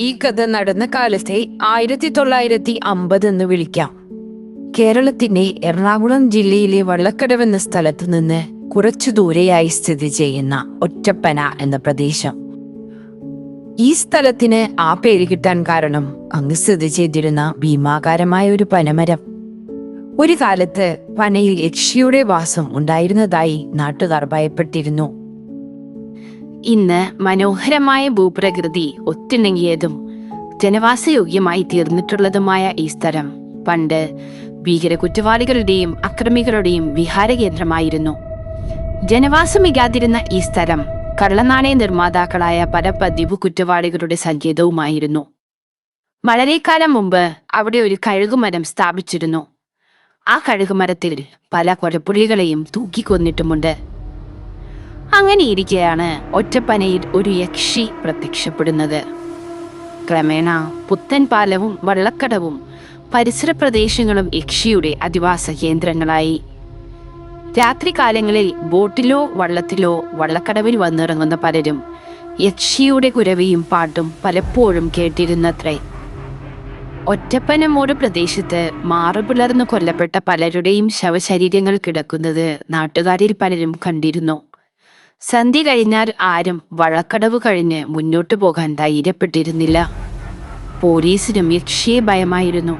ഈ കഥ നടന്ന കാലത്തെ ആയിരത്തി തൊള്ളായിരത്തി അമ്പത് എന്ന് വിളിക്കാം. കേരളത്തിന്റെ എറണാകുളം ജില്ലയിലെ വള്ളക്കടവ് എന്ന സ്ഥലത്തു നിന്ന് കുറച്ചു ദൂരെയായി സ്ഥിതി ചെയ്യുന്ന ഒറ്റപ്പന എന്ന പ്രദേശം. ഈ സ്ഥലത്തിന് ആ പേര് കിട്ടാൻ കാരണം അങ്ങ് സ്ഥിതി ചെയ്തിരുന്ന ഭീമാകാരമായ ഒരു പനമരം. ഒരു കാലത്ത് പനയിൽ യക്ഷിയുടെ വാസം ഉണ്ടായിരുന്നതായി നാട്ടുകാർ ഭയപ്പെട്ടിരുന്നു. ഇന്ന് മനോഹരമായ ഭൂപ്രകൃതി ഒത്തിണങ്ങിയതും ജനവാസയോഗ്യമായി തീർന്നിട്ടുള്ളതുമായ ഈ സ്ഥലം പണ്ട് ഭീകര കുറ്റവാളികളുടെയും അക്രമികളുടെയും വിഹാരകേന്ദ്രമായിരുന്നു. ജനവാസമില്ലാതിരുന്ന ഈ സ്ഥലം കള്ളനാണയ നിർമ്മാതാക്കളായ പല പതിവ് കുറ്റവാളികളുടെ സങ്കേതവുമായിരുന്നു. വളരെക്കാലം മുമ്പ് അവിടെ ഒരു കഴുകുമരം സ്ഥാപിച്ചിരുന്നു. ആ കഴുകുമരത്തിൽ പല കൊലപ്പുള്ളികളെയും തൂക്കിക്കൊന്നിട്ടുമുണ്ട്. അങ്ങനെയിരിക്കെയാണ് ഒറ്റപ്പനയിൽ ഒരു യക്ഷി പ്രത്യക്ഷപ്പെടുന്നത്. ക്രമേണ പുത്തൻ പാലവും വള്ളക്കടവും പരിസര പ്രദേശങ്ങളും യക്ഷിയുടെ അധിവാസ കേന്ദ്രങ്ങളായി. രാത്രികാലങ്ങളിൽ ബോട്ടിലോ വള്ളത്തിലോ വള്ളക്കടവിൽ വന്നിറങ്ങുന്ന പലരും യക്ഷിയുടെ കുരവിയും പാട്ടും പലപ്പോഴും കേട്ടിരുന്നത്രേ. ഒറ്റപ്പനമൂട് പ്രദേശത്ത് മാറുപിളർന്നു കൊല്ലപ്പെട്ട പലരുടെയും ശവശരീരങ്ങൾ കിടക്കുന്നത് നാട്ടുകാരിൽ പലരും കണ്ടിരുന്നു. സന്ധ്യ കഴിഞ്ഞാൽ ആരും വഴക്കടവ് കഴിഞ്ഞ് മുന്നോട്ട് പോകാൻ ധൈര്യപ്പെട്ടിരുന്നില്ല. പോലീസിനും യക്ഷിയെ ഭയമായിരുന്നു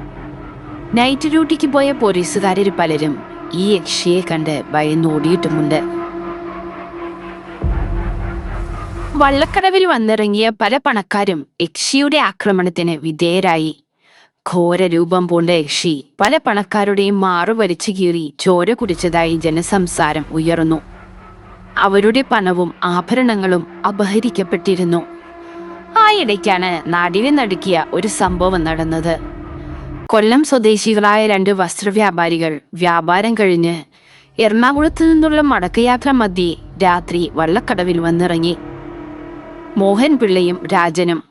നൈറ്റ് ഡ്യൂട്ടിക്ക് പോയ പോലീസുകാരിൽ പലരും ഈ യക്ഷിയെ കണ്ട് ഭയന്നോടിയിട്ടുമുണ്ട്. വള്ളക്കടവിൽ വന്നിറങ്ങിയ പല പണക്കാരും യക്ഷിയുടെ ആക്രമണത്തിന് വിധേയരായി. ഘോര രൂപം പൂണ്ട യക്ഷി പല പണക്കാരുടെയും മാറു വലിച്ചു കീറി ചോര കുടിച്ചതായി ജനസംസാരം ഉയർന്നു. അവരുടെ പണവും ആഭരണങ്ങളും അപഹരിക്കപ്പെട്ടിരുന്നു. ആ ഇടയ്ക്കാണ് നാടിനെ നടുക്കിയ ഒരു സംഭവം നടന്നത്. കൊല്ലം സ്വദേശികളായ രണ്ട് വസ്ത്രവ്യാപാരികൾ വ്യാപാരം കഴിഞ്ഞ് എറണാകുളത്ത് നിന്നുള്ള മടക്കയാത്ര മധ്യേ രാത്രി വള്ളക്കടവിൽ വന്നിറങ്ങി. മോഹൻ പിള്ളയും രാജനും.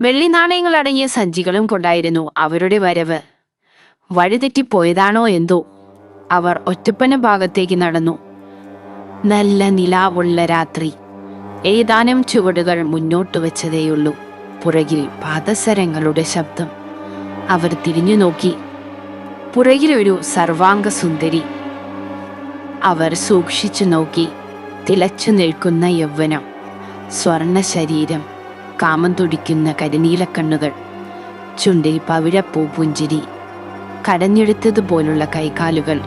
വെള്ളി നാണയങ്ങൾ അടങ്ങിയ സഞ്ചികളും കൊണ്ടായിരുന്നു അവരുടെ വരവ്. വഴിതെറ്റിപ്പോയതാണോ എന്തോ. അവർ ഒറ്റപ്പന ഭാഗത്തേക്ക് നടന്നു. നല്ല നിലാവുള്ള രാത്രി. ഏതാനും ചുവടുകൾ മുന്നോട്ട് വെച്ചതേയുള്ളൂ. പുറകിൽ പാദസരങ്ങളുടെ ശബ്ദം. അവർ തിരിഞ്ഞു നോക്കി. പുറകിലൊരു സർവാംഗ സുന്ദരി അവർ സൂക്ഷിച്ചു നോക്കി. തിളച്ചു നിൽക്കുന്ന യൗവനം. സ്വർണ ശരീരം കാമം തുടിക്കുന്ന കരിനീലക്കണ്ണുകൾ. ചുണ്ടിൽ പവിഴപ്പൂ പുഞ്ചിരി. കടഞ്ഞെടുത്തതുപോലുള്ള കൈകാലുകൾ.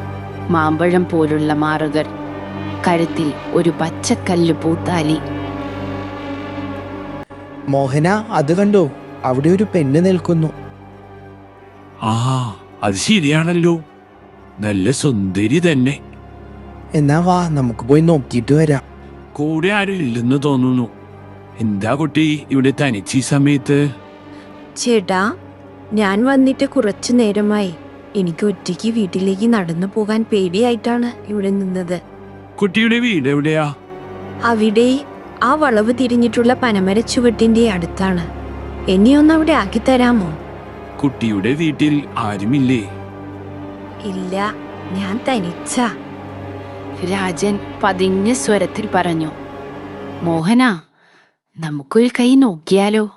മാമ്പഴം പോലുള്ള മാറുകൾ. കഴുത്തിൽ ഒരു പച്ചക്കല്ല് പൂത്താലി. മോഹന അത് കണ്ടോ? അവിടെ ഒരു പെണ്ണ് നിൽക്കുന്നു. ആ അത് ശരിയാണല്ലോ. നല്ല സുന്ദരി തന്നെ. എന്നാ വാ നമുക്ക് പോയി നോക്കിയിട്ട് വരാം. കൂടെ ആരും ഇല്ലെന്ന് തോന്നുന്നു. എന്താ കുട്ടി ഇവിടെ തനിച്ച് ഈ സമയത്ത്? ചേട്ടാ ഞാൻ വന്നിട്ട് കുറച്ചു നേരമായി. എനിക്ക് ഒറ്റയ്ക്ക് വീട്ടിലേക്ക് നടന്നു പോകാൻ പേടിയായിട്ടാണ് ഇവിടെ നിന്നത്. കുട്ടിയുടെ വീട് എവിടെയാ? അവിടെ ആ വളവ് തിരിഞ്ഞിട്ടുള്ള പനമര ചുവട്ടിന്റെ അടുത്താണ്. എന്നെ ഒന്ന് അവിടെ ആക്കി തരാമോ? കുട്ടിയുടെ വീട്ടിൽ ആരുമില്ലേ? ഇല്ല ഞാൻ തനിച്ച. രാജൻ പതിഞ്ഞ സ്വരത്തിൽ പറഞ്ഞു മോഹന നമുക്കൊരു കൈ നോക്കിയാലോ?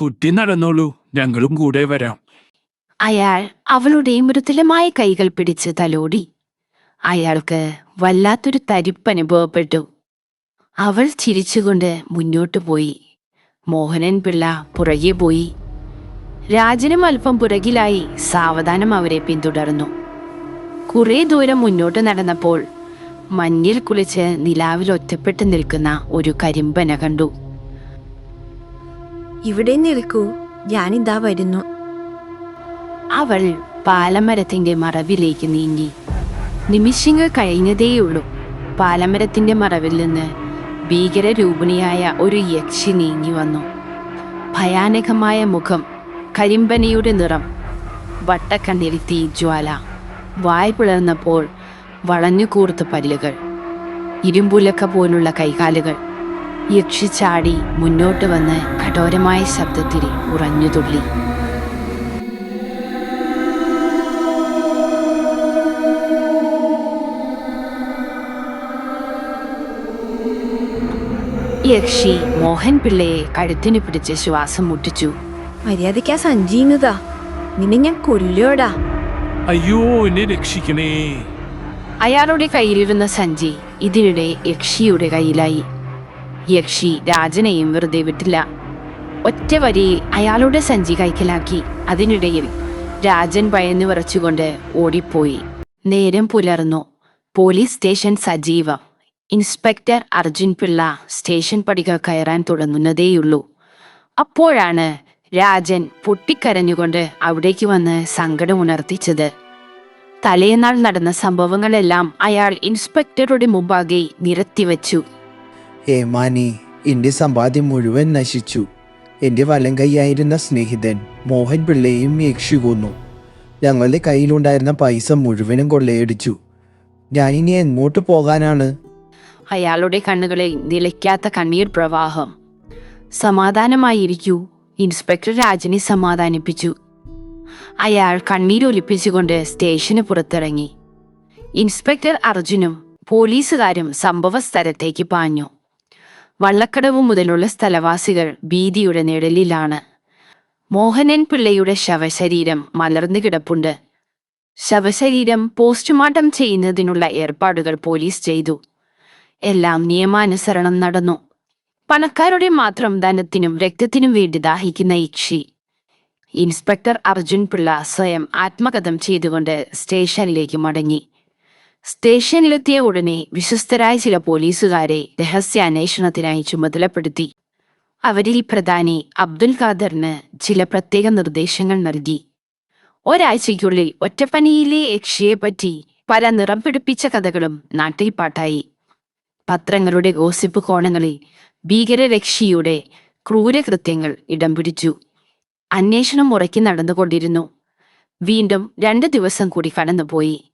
കുട്ടി നടന്നോളൂ ഞങ്ങളും കൂടെ വരാം. അയാൾ അവളുടെ മൃദുലമായ കൈകൾ പിടിച്ച് തലോടി. അയാൾക്ക് വല്ലാത്തൊരു തരിപ്പ് അനുഭവപ്പെട്ടു. അവൾ ചിരിച്ചുകൊണ്ട് മുന്നോട്ടു പോയി. മോഹനൻ പിള്ള പുറകെ പോയി. രാജനും അല്പം പുറകിലായി സാവധാനം അവരെ പിന്തുടർന്നു. കുറെ ദൂരം മുന്നോട്ട് നടന്നപ്പോൾ മഞ്ഞിൽ കുളിച്ച് നിലാവിൽ ഒറ്റപ്പെട്ട് നിൽക്കുന്ന ഒരു കരിമ്പന കണ്ടു. ഇവിടെ നിൽക്കൂ ഞാനിതാ വരുന്നു. അവൾ പാലമരത്തിന്റെ മറവിലേക്ക് നീങ്ങി. നിമിഷങ്ങൾ കഴിഞ്ഞതേയുള്ളൂ പാലമരത്തിന്റെ മറവിൽ നിന്ന് ഭീകരരൂപിണിയായ ഒരു യക്ഷി നീങ്ങി വന്നു. ഭയാനകമായ മുഖം കരിമ്പനിയുടെ നിറം വട്ടക്കണ്ണിൽ തീജ്വാല വായ് പിളർന്നപ്പോൾ വളഞ്ഞുകൂർത്ത പല്ലുകൾ ഇരുമ്പുലക്ക പോലുള്ള കൈകാലുകൾ. യക്ഷി ചാടി മുന്നോട്ട് വന്ന് കഠോരമായ ശബ്ദത്തിൽ ഉറഞ്ഞു തുള്ളി യക്ഷി മോഹൻ പിള്ളയെ കഴുത്തിന് പിടിച്ച് ശ്വാസം മുട്ടിച്ചു. മര്യാദയ്ക്കാ ആ നിന്നെ ഞാൻ കൊല്ലോടാ അയ്യോ എന്നെ രക്ഷിക്കണേ. അയാളുടെ കയ്യിലിരുന്ന സഞ്ചി ഇതിനിടെ യക്ഷിയുടെ കയ്യിലായി. യക്ഷി രാജനെയും വെറുതെ വിട്ടില്ല. ഒറ്റ വരിയിൽ അയാളുടെ സഞ്ചി കൈക്കലാക്കി. അതിനിടയിൽ രാജൻ ഭയന്നു വിറച്ചുകൊണ്ട് ഓടിപ്പോയി. നേരം പുലർന്നു. പോലീസ് സ്റ്റേഷൻ സജീവം. ഇൻസ്പെക്ടർ അർജുൻ പിള്ള സ്റ്റേഷൻ പടികൾ കയറാൻ തുടങ്ങുന്നതേയുള്ളൂ. അപ്പോഴാണ് രാജൻ പൊട്ടിക്കരഞ്ഞുകൊണ്ട് അവിടേക്ക് വന്ന് സങ്കടമുണർത്തിച്ചത്. തലേന്നാൾ നടന്ന സംഭവങ്ങളെല്ലാം അയാൾ ഇൻസ്പെക്ടറുടെ മുമ്പാകെ നിരത്തിവെച്ചു. ഏ മാനി എന്റെ സമ്പാദ്യം മുഴുവൻ നശിച്ചു. എന്റെ വലം കൈയായിരുന്ന സ്നേഹിതൻ മോഹൻ പിള്ളയെയും യക്ഷി കൊന്നു ഞങ്ങളുടെ കയ്യിലുണ്ടായിരുന്ന പൈസ മുഴുവനും കൊള്ളയടിച്ചു. ഞാനിനി എങ്ങോട്ട് പോകാനാണ്? അയാളുടെ കണ്ണുകളിൽ നിലയ്ക്കാത്ത കണ്ണീർ പ്രവാഹം. സമാധാനമായിരിക്കൂ ഇൻസ്പെക്ടർ രാജനെ സമാധാനിപ്പിച്ചു. അയാൾ കണ്ണീരൊലിപ്പിച്ചുകൊണ്ട് സ്റ്റേഷന് പുറത്തിറങ്ങി. ഇൻസ്പെക്ടർ അർജുനും പോലീസുകാരും സംഭവ സ്ഥലത്തേക്ക് പാഞ്ഞു. വള്ളക്കടവ് മുതലുള്ള സ്ഥലവാസികൾ ഭീതിയുടെ നിഴലിലാണ്. മോഹനൻ പിള്ളയുടെ ശവശരീരം മലർന്നു കിടപ്പുണ്ട്. ശവശരീരം പോസ്റ്റ്മോർട്ടം ചെയ്യുന്നതിനുള്ള ഏർപ്പാടുകൾ പോലീസ് ചെയ്തു. എല്ലാം നിയമാനുസരണം നടന്നു. പണക്കാരുടെ മാത്രം ധനത്തിനും രക്തത്തിനും വേണ്ടി ദാഹിക്കുന്ന ഇക്ഷി ഇൻസ്പെക്ടർ അർജുൻ പിള്ള സ്വയം ആത്മകഥം ചെയ്തുകൊണ്ട് സ്റ്റേഷനിലേക്ക് മടങ്ങി. സ്റ്റേഷനിലെത്തിയ ഉടനെ വിശ്വസ്തരായ ചില പോലീസുകാരെ രഹസ്യാന്വേഷണത്തിനായി ചുമതലപ്പെടുത്തി. അവരിൽ പ്രധാനി അബ്ദുൽ ഖാദറിന് ചില പ്രത്യേക നിർദ്ദേശങ്ങൾ നൽകി. ഒരാഴ്ചയ്ക്കുള്ളിൽ ഒറ്റപ്പനിയിലെ യക്ഷിയെപ്പറ്റി പല നിറം പിടിപ്പിച്ച കഥകളും നാട്ടിൽ പാട്ടായി. പത്രങ്ങളുടെ ഗോസിപ്പ് കോണങ്ങളിൽ ഭീകരരക്ഷിയുടെ ക്രൂരകൃത്യങ്ങൾ ഇടം പിടിച്ചു. അന്വേഷണം മുറയ്ക്ക് നടന്നുകൊണ്ടിരുന്നു. വീണ്ടും രണ്ട് ദിവസം കൂടി കടന്നുപോയി.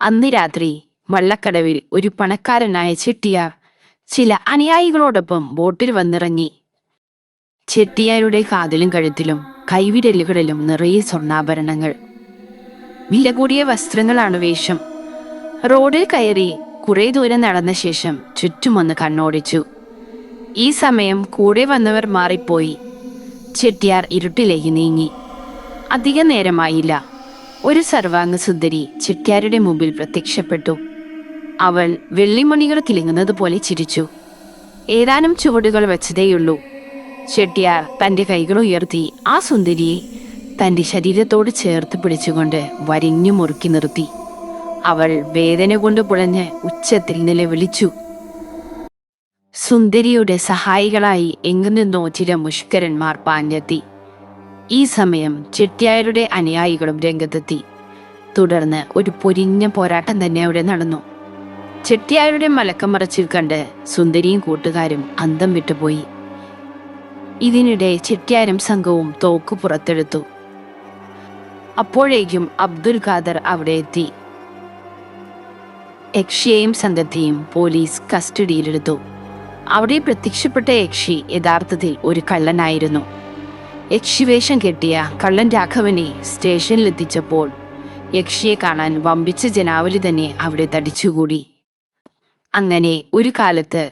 അന്ന് രാത്രി വള്ളക്കടവിൽ ഒരു പണക്കാരനായ ചെട്ടിയാർ ചില അനുയായികളോടൊപ്പം ബോട്ടിൽ വന്നിറങ്ങി. ചെട്ടിയാരുടെ കാതിലും കഴുത്തിലും കൈവിരലുകളിലും നിറയെ സ്വർണാഭരണങ്ങൾ. വില കൂടിയ വസ്ത്രങ്ങളാണ് വേഷം. റോഡിൽ കയറി കുറെ ദൂരം നടന്ന ശേഷം ചുറ്റുമൊന്ന് കണ്ണോടിച്ചു. ഈ സമയം കൂടെ വന്നവർ മാറിപ്പോയി. ചെട്ടിയാർ ഇരുട്ടിലേക്ക് നീങ്ങി. അധിക നേരമായില്ല. ഒരു സർവാംഗ സുന്ദരി ചെട്ടിയാരുടെ മുമ്പിൽ പ്രത്യക്ഷപ്പെട്ടു. അവൾ വെള്ളിമണികൾ തിളങ്ങുന്നത് പോലെ ചിരിച്ചു. ഏതാനും ചുവടുകൾ വെച്ചതേയുള്ളൂ. ചെട്ടിയാർ തന്റെ കൈകൾ ഉയർത്തി ആ സുന്ദരിയെ തന്റെ ശരീരത്തോട് ചേർത്ത് പിടിച്ചുകൊണ്ട് വരിഞ്ഞു മുറുക്കി നിർത്തി. അവൾ വേദന കൊണ്ട് പുളഞ്ഞ് ഉച്ചത്തിൽ നിലവിളിച്ചു. സുന്ദരിയുടെ സഹായികളായി എങ്ങു നിന്നോ ചില മുഷ്കരന്മാർ പാഞ്ഞെത്തി. ഈ സമയം ചെട്ടിയാരുടെ അനുയായികളും രംഗത്തെത്തി. തുടർന്ന് ഒരു പൊരിഞ്ഞ പോരാട്ടം തന്നെ അവിടെ നടന്നു. ചെട്ടിയാരുടെ മലക്കം മറച്ചിൽ കണ്ട് സുന്ദരിയും കൂട്ടുകാരും അന്തം വിട്ടുപോയി. ഇതിനിടെ ചെട്ടിയാരും സംഘവും തോക്ക് പുറത്തെടുത്തു. അപ്പോഴേക്കും അബ്ദുൽ ഖാദർ അവിടെ എത്തി. യക്ഷിയെയും സന്തതിയും പോലീസ് കസ്റ്റഡിയിലെടുത്തു. അവിടെ പ്രത്യക്ഷപ്പെട്ട യക്ഷി യഥാർത്ഥത്തിൽ ഒരു കള്ളനായിരുന്നു. യക്ഷിവേഷം കെട്ടിയ കള്ളൻ രാഘവനെ സ്റ്റേഷനിലെത്തിച്ചപ്പോൾ യക്ഷിയെ കാണാൻ വമ്പിച്ച ജനാവലി തന്നെ അവിടെ തടിച്ചുകൂടി. അങ്ങനെ ഒരു കാലത്ത്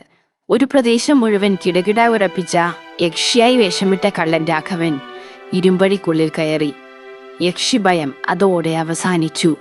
ഒരു പ്രദേശം മുഴുവൻ കിടകിട ഉറപ്പിച്ച യക്ഷിയായി വേഷമിട്ട കള്ളൻ രാഘവൻ ഇരുമ്പടിക്കുള്ളിൽ കയറി. യക്ഷിഭയം അതോടെ അവസാനിച്ചു.